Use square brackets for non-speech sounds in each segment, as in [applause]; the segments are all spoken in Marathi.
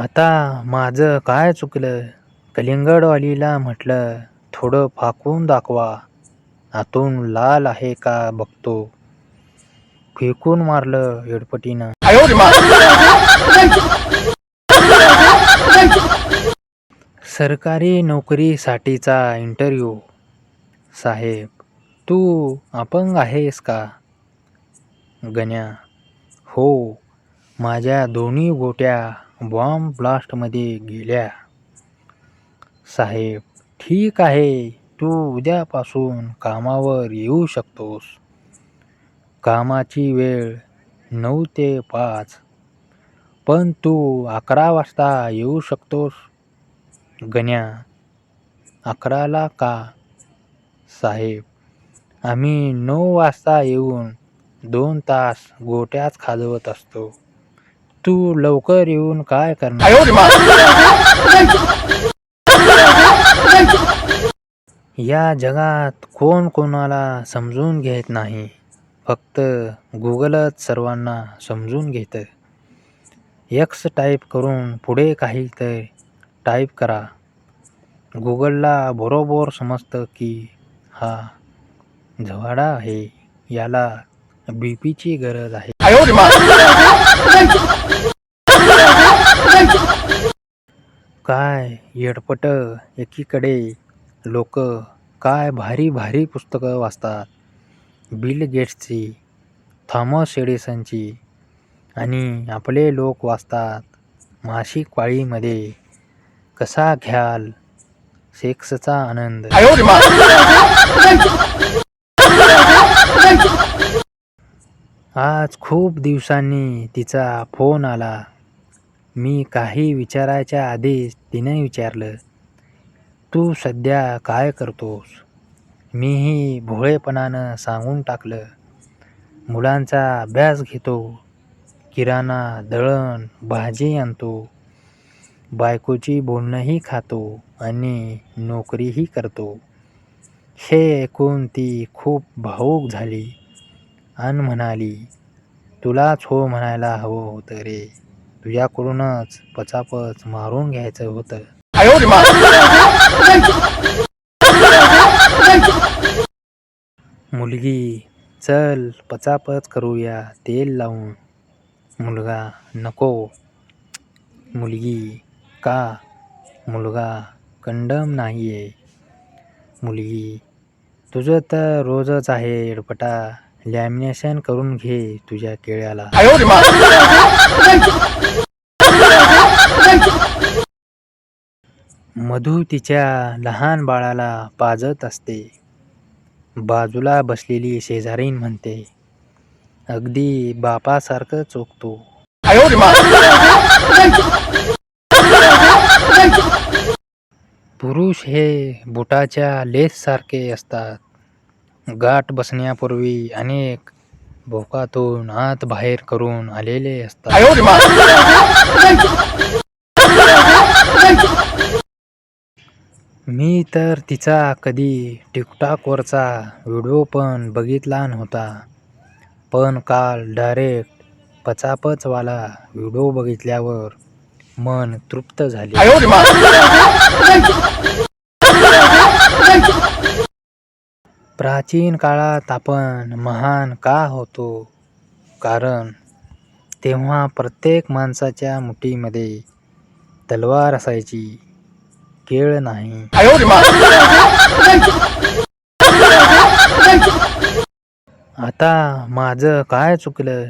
आता माझं काय चुकलं? कलिंगडवालीला म्हटलं थोडं फाकून दाखवा. आतून लाल आहे का बघतो. फेकून मारलं येडपटीनं. सरकारी नोकरीसाठीचा इंटरव्ह्यू. साहेब तू अपंग आहेस का? गण्या. हो माझ्या दोन्ही गोट्या बॉम्ब ब्लास्टमध्ये गेल्या. साहेब ठीक आहे तू उद्यापासून कामावर येऊ शकतोस. कामाची वेळ नऊ ते पाच. पण तू अकरा वाजता येऊ शकतोस. गण्या अकराला का? साहेब आम्ही नऊ वाजता येऊन दोन तास गोट्याच खाजवत असतो. तू लवकर येऊन काय करणार? या जगात कोण कोणाला समजून घेत नाही फक्त गुगलच सर्वांना समजून घेतं. एक्स टाईप करून पुढे काही तर टाईप करा. गुगलला बरोबर समजतं की हा झवाडा आहे याला बी पीची गरज आहे. काय येडपट एकीकडे लोक काय भारी भारी पुस्तकं वाचतात. बिल गेट्सची थॉमस एडिसनची आणि आपले लोक वाचतात मासिक पाळीमध्ये. कसा घ्याल सेक्सचा आनंद? आज खूप दिवसांनी तिचा फोन आला. मी काही विचारायच्या आधीच तिने विचारलं तू सध्या काय करतोस? मीही भोळेपणानं सांगून टाकलं मुलांचा अभ्यास घेतो किराणा दळण भाजी आणतो बायकोची बोलणंही खातो आणि नोकरीही करतो. हे ऐकून ती खूप भावूक झाली आणि म्हणाली तुलाच हो म्हणायला हवं होतं रे. तुझ्याकडूनच पचापच मारून घ्यायचं होतं. मुलगी चल पचापच करूया तेल लावून. मुलगा नको. मुलगी का? मुलगा कंडम नाही आहे मुलगी तुझं तर रोजच आहे एडपटा. लॅमिनेशन करून घे तुझ्या केळ्याला. मधू तिच्या लहान बाळाला पाजत असते. बाजूला बसलेली शेजारीन म्हणते अगदी बापासारखं चोखतो. पुरुष हे बुटाच्या लेस सारखे असतात. गाठ बसण्यापूर्वी अनेक भोकातून आत बाहेर करून आलेले असतात. मी तर तिचा कधी टिकटॉकवरचा व्हिडिओ पण बघितला नव्हता. पण काल डायरेक्ट पचापचवाला व्हिडिओ बघितल्यावर मन तृप्त झाले. प्राचीन काळात आपण महान का होतो? कारण तेव्हा प्रत्येक माणसाच्या मुठीमध्ये तलवार असायची. केळ नाही. आता माझं काय चुकलं?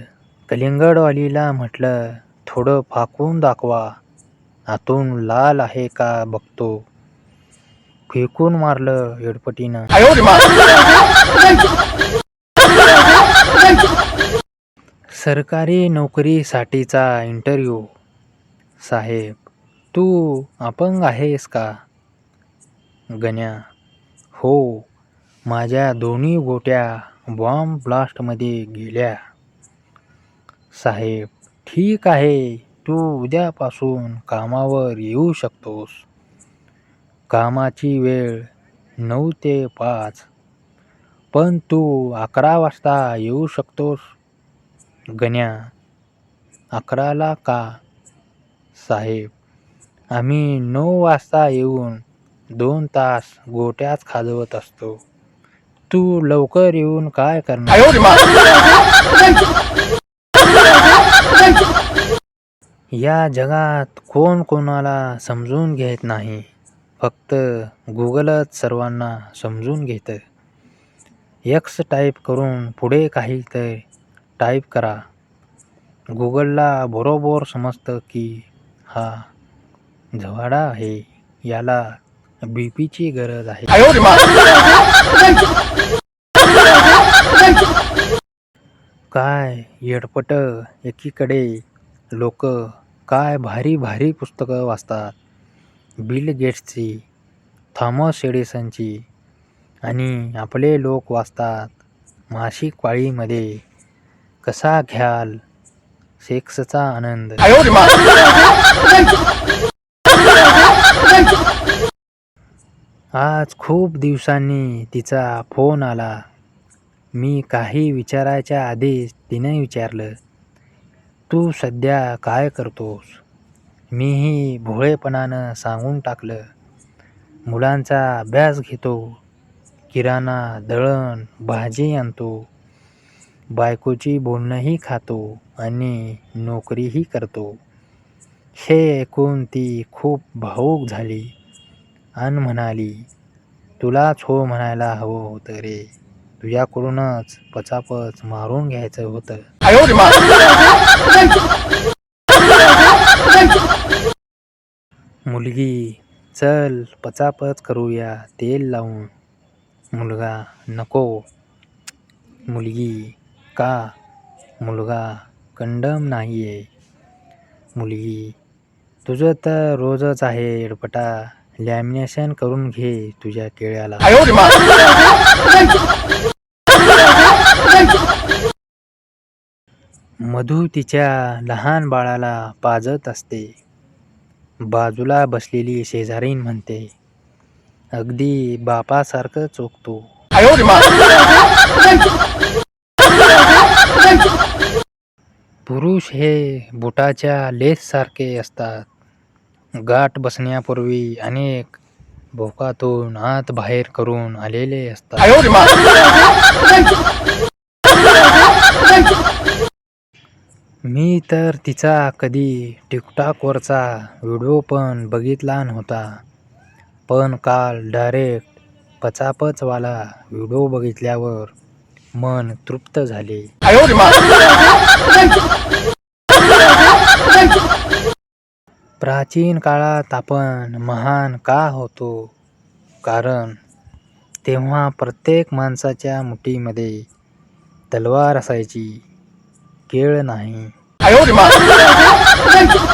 कलिंगडवालीला म्हटलं थोडं फाकून दाखवा. आतून लाल आहे का बघतो? फेकून मारलं येडपटीनं सरकारी नोकरीसाठीचा इंटरव्ह्यू साहेब तू अपंग आहेस का? गण्या हो माझ्या दोन्ही गोट्या बॉम्ब ब्लास्टमध्ये गेल्या. साहेब ठीक आहे तू उद्यापासून कामावर येऊ शकतोस. कामाची वेळ नऊ ते पाच. पण तू अकरा वाजता येऊ शकतोस गण्या. अकराला का? साहेब आम्ही नऊ वाजता येऊन दोन तास गोट्याच खाजवत असतो. तू लवकर येऊन काय करणार? या जगात कोण कोणाला समजून घेत नाही. फक्त गुगलच सर्वांना समजून घेतं. एक्स टाईप करून पुढे काही तर टाईप करा. गुगलला बरोबर समजतं की हा झवाडा आहे याला बी पीची गरज आहे. काय येडपट एकीकडे लोक काय भारी भारी पुस्तकं वाचतात. बिल गेट्सची थॉमस एडिसनची आणि आपले लोक वाचतात मासिक पाळीमध्ये कसा घ्याल सेक्सचा आनंद. आज खूप दिवसांनी तिचा फोन आला. मी काही विचारायच्या आधीच तिने विचारलं तू सध्या काय करतोस? मीही भोळेपणानं सांगून टाकलं मुलांचा अभ्यास घेतो किराणा दळण भाजी आणतो बायकोची बोलणंही खातो आणि नोकरीही करतो. हे ऐकून ती खूप भावूक झाली आणि म्हणाली तुलाच हो म्हणायला हवं होतं रे. तुझ्याकडूनच पचापच मारून घ्यायचं होतं. [laughs] मुलगी चल पचापच करूया तेल लावून. मुलगा नको. मुलगी का? मुलगा कंडम नाही आहे मुलगी तुझं तर रोजच आहे एडपटा. लॅमिनेशन करून घे तुझ्या केळ्याला. मधू तिच्या लहान बाळाला पाजत असते. बाजूला बसलेली शेजारीन म्हणते अगदी बापासारखं चोखतो. पुरुष हे बुटाच्या लेससारखे असतात. गाठ बसण्यापूर्वी अनेक भोकातून आत बाहेर करून आलेले असतात. मी तर तिचा कधी टिकटॉकवरचा व्हिडिओ पण बघितला नव्हता. पण काल डायरेक्ट पचापचवाला व्हिडिओ बघितल्यावर मन तृप्त झाले. प्राचीन काळात आपण महान का होतो? कारण तेव्हा प्रत्येक माणसाच्या मुठीमध्ये तलवार असायची. केळ नाही [laughs]